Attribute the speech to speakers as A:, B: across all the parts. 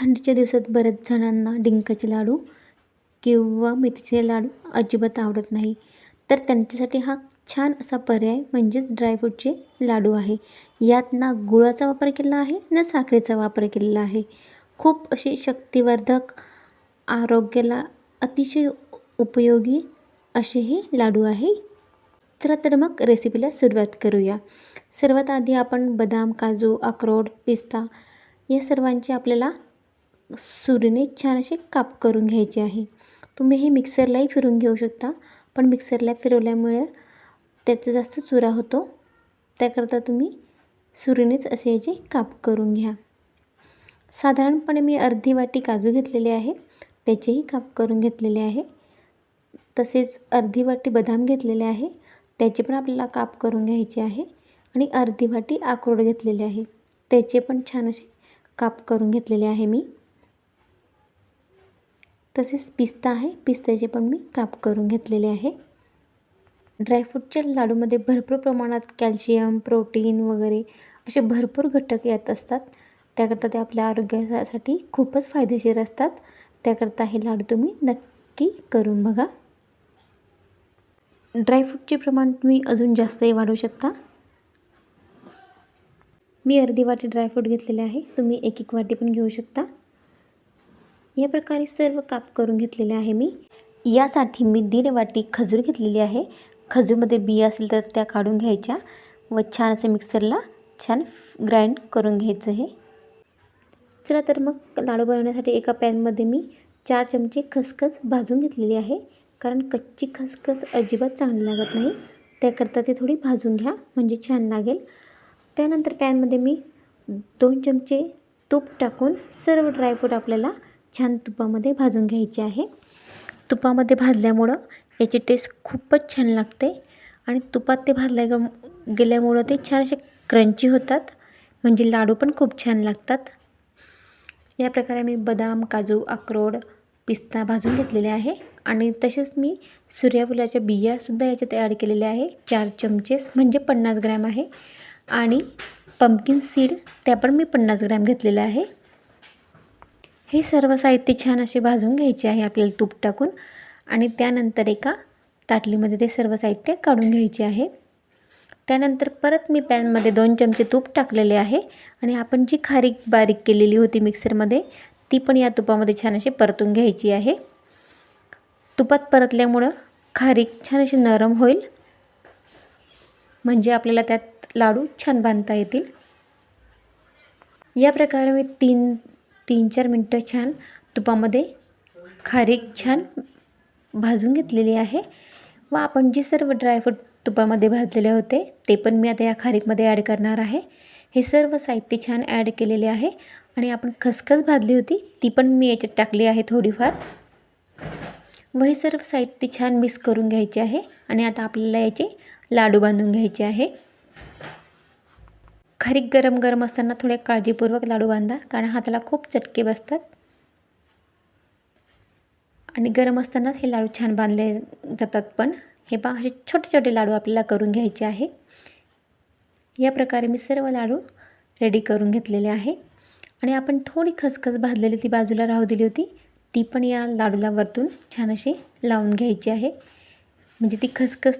A: थंडीच्या दिवसात बऱ्याच जणांना डिंकाचे लाडू किंवा मेथीचे लाडू अजिबात आवडत नाही. तर त्यांच्यासाठी हा छान असा पर्याय म्हणजेच ड्रायफ्रूटचे लाडू आहे. यात ना गुळाचा वापर केलेला आहे ना साखरेचा वापर केलेला आहे. खूप असे शक्तिवर्धक आरोग्याला अतिशय उपयोगी असे हे लाडू आहे. चला तर मग रेसिपीला सुरुवात करूया. सर्वात आधी आपण बदाम काजू अक्रोड पिस्ता या सर्वांचे आपल्याला सुरीने छान असे काप करून घ्यायचे आहे. तुम्ही हे मिक्सरलाही फिरून घेऊ शकता. पण मिक्सरला फिरवल्यामुळे त्याचा जास्त चुरा होतो. त्याकरता तुम्ही सुरीनेच असे याचे काप करून घ्या. साधारणपणे मी अर्धी वाटी काजू घेतलेले आहे. त्याचेही काप करून घेतलेले आहे. तसेच अर्धी वाटी बदाम घेतलेले आहे. त्याचे पण आपल्याला काप करून घ्यायचे आहे. आणि अर्धी वाटी अक्रोड घेतलेले आहे. त्याचे पण छान असे काप करून घेतलेले आहे मी. तसेच पिस्ता आहे. पिस्त्याचे पण मी काप करून घेतलेले आहे. ड्रायफ्रूटच्या लाडूमध्ये भरपूर प्रमाणात कॅल्शियम प्रोटीन वगैरे असे भरपूर घटक येत असतात. त्याकरता ते आपल्या आरोग्यासाठी खूपच फायदेशीर असतात. त्याकरता हे लाडू तुम्ही नक्की करून बघा. ड्रायफ्रूटचे प्रमाण तुम्ही अजून जास्तही वाढवू शकता. मी अर्धी वाटी ड्रायफ्रूट घेतलेले आहे. तुम्ही एक एक वाटी पण घेऊ शकता. या प्रकारे सर्व काप करून घेतलेले आहे मी. यासाठी मी दीड वाटी खजूर घेतलेली आहे. खजूरमध्ये बिया असेल तर त्या काढून घ्यायच्या व छान असं मिक्सरला छान ग्राइंड करून घ्यायचं हे. चला तर मग लाडू बनवण्यासाठी एका पॅनमध्ये मी चार चमचे खसखस भाजून घेतलेली आहे. कारण कच्ची खसखस अजिबात चांगली लागत नाही. त्याकरता ते थोडी भाजून घ्या म्हणजे छान लागेल. त्यानंतर पॅनमध्ये मी दोन चमचे तूप टाकून सर्व ड्रायफ्रूट आपल्याला छान तुपामध्ये भाजून घ्यायचे आहे. तुपामध्ये भाजल्यामुळं याची टेस्ट खूपच छान लागते आणि तुपात ते भाजल्या गेल्यामुळं ते छान असे क्रंची होतात. म्हणजे लाडू पण खूप छान लागतात. या प्रकारे मी बदाम काजू अक्रोड पिस्ता भाजून घेतलेले आहे. आणि तसेच मी सूर्यफुलाच्या बियासुद्धा याच्यात ॲड केलेल्या आहे. चार चमचेस म्हणजे पन्नास ग्रॅम आहे. आणि पंपकिन सीड त्या पण मी पन्नास ग्रॅम घेतलेल्या आहे. हे सर्व साहित्य छान असे भाजून घ्यायचे आहे आपल्याला तूप टाकून. आणि त्यानंतर एका ताटलीमध्ये ते सर्व साहित्य काढून घ्यायचे आहे. त्यानंतर परत मी पॅनमध्ये दोन चमचे तूप टाकलेले आहे. आणि आपण जी खारीक बारीक केलेली होती मिक्सरमध्ये ती पण या तुपामध्ये छान अशी परतून घ्यायची आहे. तुपात परतल्यामुळं खारीक छान अशी नरम होईल. म्हणजे आपल्याला त्यात लाडू छान बांधता येतील. या प्रकारे मी तीन तीन चार मिनटं छान तुपामध्ये खारीक छान भाजून घेतलेली आहे. व आपण जे सर्व ड्रायफ्रूट तुपामध्ये भाजलेले होते ते पण मी आता या खारीकमध्ये ॲड करणार आहे. हे सर्व साहित्य छान ॲड केलेले आहे आणि आपण खसखस भाजली होती ती पण मी याच्यात टाकली आहे थोडीफार. व हे सर्व साहित्य छान मिक्स करून घ्यायचे आहे आणि आता आपल्याला याचे लाडू बांधून घ्यायचे आहे. खरी गरम गरम असताना थोडे काळजीपूर्वक लाडू बांधा कारण हाताला खूप चटके बसतात. आणि गरम असतानाच हे लाडू छान बांधले जातात पण. हे पहा असे छोटे छोटे लाडू आपल्याला करून घ्यायचे आहे. या प्रकारे मी सर्व लाडू रेडी करून घेतलेले आहे. आणि आपण थोडी खसखस भाजलेली ती बाजूला राहू दिली होती ती पण या लाडूला वरतून छान अशी लावून घ्यायची आहे. म्हणजे ती खसखस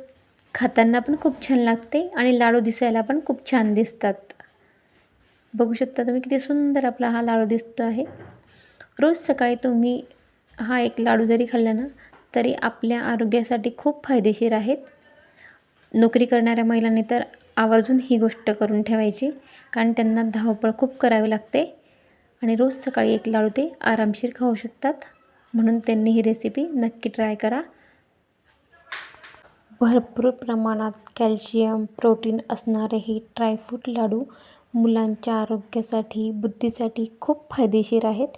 A: खाताना पण खूप छान लागते आणि लाडू दिसायला पण खूप छान दिसतात. बघू शकता तुम्ही किती सुंदर आपला हा लाडू दिसतो आहे. रोज सकाळी तुम्ही हा एक लाडू जरी खाल्ला ना तरी आपल्या आरोग्यासाठी खूप फायदेशीर आहेत. नोकरी करणाऱ्या महिलांनी तर आवर्जून ही गोष्ट करून ठेवायची कारण त्यांना धावपळ खूप करावी लागते. आणि रोज सकाळी एक लाडू ते आरामशीर खाऊ शकतात. म्हणून त्यांनी ही रेसिपी नक्की ट्राय करा. भरपूर प्रमाणात कॅल्शियम प्रोटीन असणारे हे ड्रायफ्रूट लाडू मुलांच्या आरोग्यासाठी बुद्धीसाठी खूप फायदेशीर आहेत.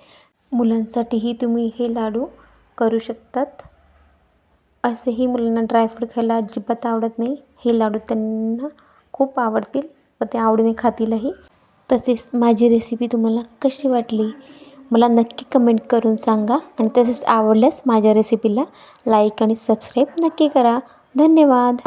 A: मुलांसाठीही तुम्ही हे लाडू करू शकतात. असेही मुलांना ड्रायफ्रूट खायला अजिबात आवडत नाही. हे लाडू त्यांना खूप आवडतील व ते आवडीने खातीलही. तसेच माझी रेसिपी तुम्हाला कशी वाटली? मला नक्की कमेंट करून सांगा. आणि तसेच आवडल्यास माझ्या रेसिपीला लाईक आणि सबस्क्राईब नक्की करा. धन्यवाद.